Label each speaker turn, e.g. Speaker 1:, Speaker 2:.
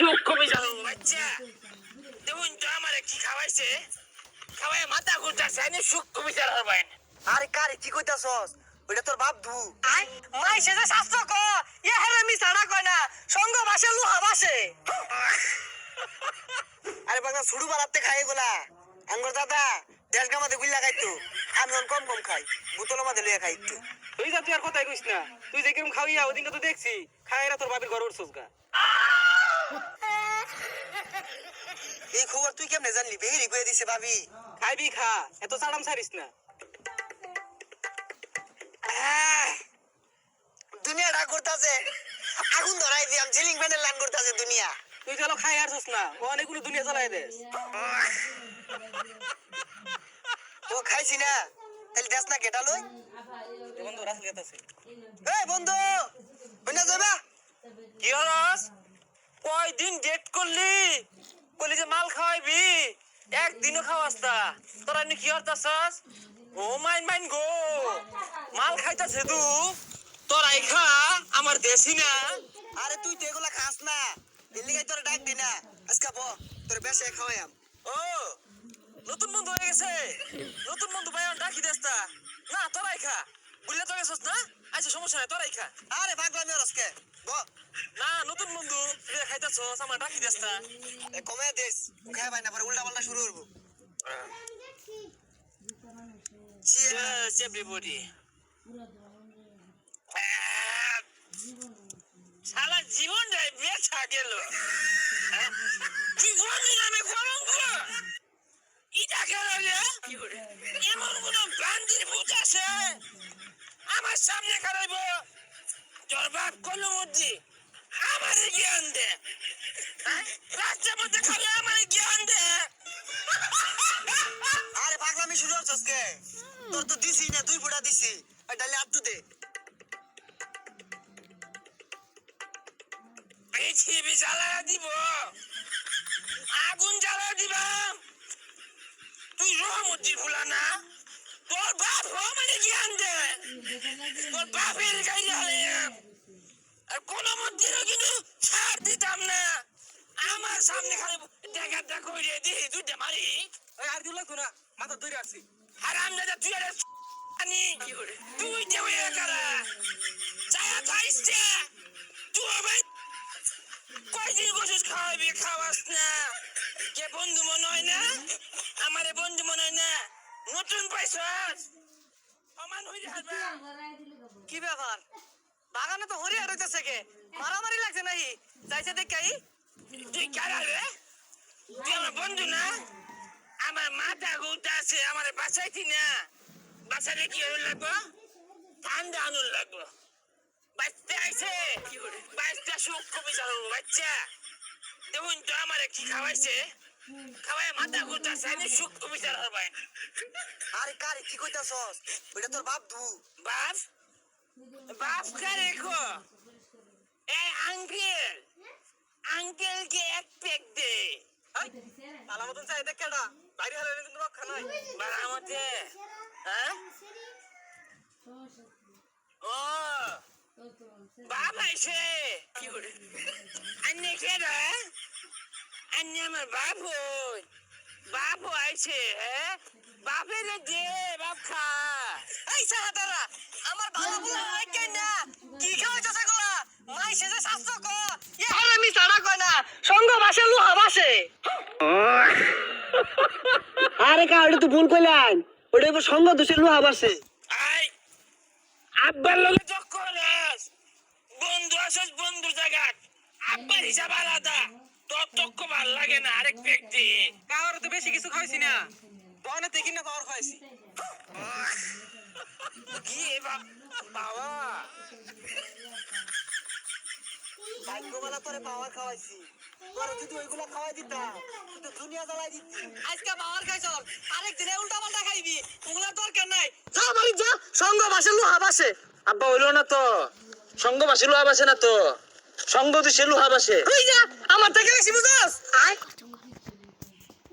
Speaker 1: সুখ কমে যাব। বাচ্চা দেখুন তো আমার কি খাওয়াইছে। খাওয়াই মাথা ঘুরতেছে আমি সুখ কমে যাওয়ার হবেন
Speaker 2: আরে কারে কি কইতাছস? ওইটা তোর বাপ ধু
Speaker 3: আই মাই সে যে শাস্ত্র ক ইয়ে হেলে মি সাড়া কয় না সঙ্গ বাসে লুহা বাসে।
Speaker 2: আরে বাংলা ছুড়ু বাড়াতে খাই গোলা আঙ্গর দাদা দেশ গামাতে গুল্লা খাইতো আমি অন কম কম খাই বোতল মাঝে লইয়া খাই একটু।
Speaker 3: তুই যা তুই আর কথাই কইস না। তুই যে কিরম খাওয়াইয়া ওদিনকে তো দেখছি খাইরা তোর বাপের ঘর উঠছস গা।
Speaker 2: এই খবর তুই কেমনে জানলি? বেহেরি কয়ে দিছে ভাবি।
Speaker 3: খাইবি খা এত সাড়াম সারিস না।
Speaker 2: আহ, দুনিয়াটা করতাছে। আগুন ধরাই দিয়াম সিলিং ফ্যানের লাইন করতাছে দুনিয়া।
Speaker 3: তুই চলো খাই আসছিস না ও অনেকগুলো দুনিয়া চালাই দেস।
Speaker 2: ও খাইছি না তাহলে দেশ না কেটা লই।
Speaker 3: বন্ধু রাসেল গেতাছে
Speaker 2: এই বন্ধু বুঝনা যাবা
Speaker 1: কি হলস কয়দিন ডেট করলি? করলি যে মাল খাওয়াইবি। একদিনও খাওয়াস তা তোরা নি কি হতাছস ও মাইন মাইন গো। মাল খাইতাছে তু। তোরাই খা, আমার দেশি না।
Speaker 2: আরে তুই তো এগুলা খাস না। দিল্লি গাই তোর ডাক দি না। আজকে ব, তোর বেশে খাওয়াইয়াম।
Speaker 1: ও, নতুন বন্ধু হয়ে গেছে। নতুন বন্ধু ভাই ডাকি দেস্তা না, তোরাই খা। বুঝলে তো গেছস না? আচ্ছা সমস্যা নাই তোরাই খা।
Speaker 2: আরে পাগলামি আর আজকে
Speaker 1: না নতুন বন্ধু তুই খাইতাছস আমার ডাকি দেস্তা
Speaker 2: এ কমে দেশ খাই ভাই না পরে উল্টা পাল্টা শুরু করব। না।
Speaker 1: Yes, everybody. সারা জীবনটাই বেচা গেল। হ্যাঁ? জীবন নামে কলঙ্ক ইটা গেল রে এমন কোন বান্দির ভূত আছে আমার সামনে খারাইব বাপ কলমুদ্দি আমারে জ্ঞান দে। হ্যাঁ? রাস্তার মধ্যে খালি আমারে জ্ঞান দে।
Speaker 2: আরে পাগলামি শুরু হচ্ছে আজকে। তোর তো দিছি না দুই ফুটা দিছি। আর ডালে আপ টু দে
Speaker 1: পৃথিবী জ্বালা দিব। আগুন জ্বালা দিবাম। তুই রহমতির ভুলা না। তোর বাপ মানে জ্ঞান দে। তোর বাপের গাই জ্বালাম আর কোন মন্দিরও কিন্তু ছাড় দিতাম না। আমার সামনে খালি দেখা করে দিই দুইটা মারি।
Speaker 3: ওই আর দিল না মাথা ধরে আসছি।
Speaker 1: হারাম দাদা তুই আরে আনি তুই যে ওই কারা চায়া খাইছে তুই ভাই কয়দিন বসে খাওয়াবি খাওয়াস না। কে বন্ধু মনে হয় না? আমারে বন্ধু মনে হয় না। নতুন পাইছস? সমান হয়ে যাবে।
Speaker 3: কি ব্যাপার? বাগানে তো হরিয়া রইতেছে কে? মারামারি লাগছে নাকি? যাইছে দেখাই
Speaker 1: তুই কারা রে? তুই আমার বন্ধু না? আমার মাথা গুটা আছে আমার বাঁচাইতি না। বাঁচালে কি হয়ে লাগবো? ঠান্ডা আনুন লাগবো। বাচ্চা আইছে। বাচ্চা সুখ কমে যাব বাচ্চা। দেখুন তো আমার কি খাওয়াইছে। খাওয়াই মাথা আছে আমি সুখ কমে যাব
Speaker 2: আরে কারে কি কইতাছস? ওইটা তোর বাপ ধু
Speaker 1: বাপ? বাপ কা রেখো। এই আঙ্কেল আঙ্কেলকে এক পেক দে।
Speaker 3: তালা মতন চাই, দেখ কেডা। বাইরে হলে কিন্তু রক্ষা নাই।
Speaker 1: বারামতে হ্যাঁ? ও আইছে আন্নে কে রে আন্নে আমার বাপ হই বাপ আইছে হ্যাঁ? বাপের দে, বাপ খা।
Speaker 3: এই সাহাদারা, আমার হয় কেন না কি খাওয়াইতেছে গোলা মাই সে যে শাস্ত্র ক ইয়ে হেলে মি সাড়া কয় না সঙ্গ বাসে লুহা বাসে
Speaker 2: আরে কা ওটা তো ভুল কইলাম। ওটা এবার সঙ্গ দোষে লোহা বাসে।
Speaker 1: আব্বার লগে যোগ করস। বন্ধু আসস বন্ধু জায়গা আব্বার হিসাব আলাদা। তোর তক্ক ভালো লাগে না আরেক ব্যক্তি
Speaker 3: কার তো বেশি কিছু খাইছি না। বনে থেকে না পাওয়ার খাইছি।
Speaker 1: কি এ বাপ বাবা
Speaker 2: তোরে পাওয়ার খাওয়াইছি। তোরে যদি ওইগুলা খাওয়াই দিতাম তো দুনিয়া জ্বালাই দিতি
Speaker 3: আজকে পাওয়ার খাইছ আরেক উল্টা পাল্টা খাইবি। ওগুলা দরকার নাই? যা বাড়ি যা। সঙ্গ বাসে লুহা বাসে।
Speaker 1: আব্বা হইল না তো। সঙ্গ বাসে লোহা বাসে না তো। সঙ্গ তো সে লোহা বাসে।
Speaker 3: তুই যা আমার থেকে বেশি বুঝছস আয়।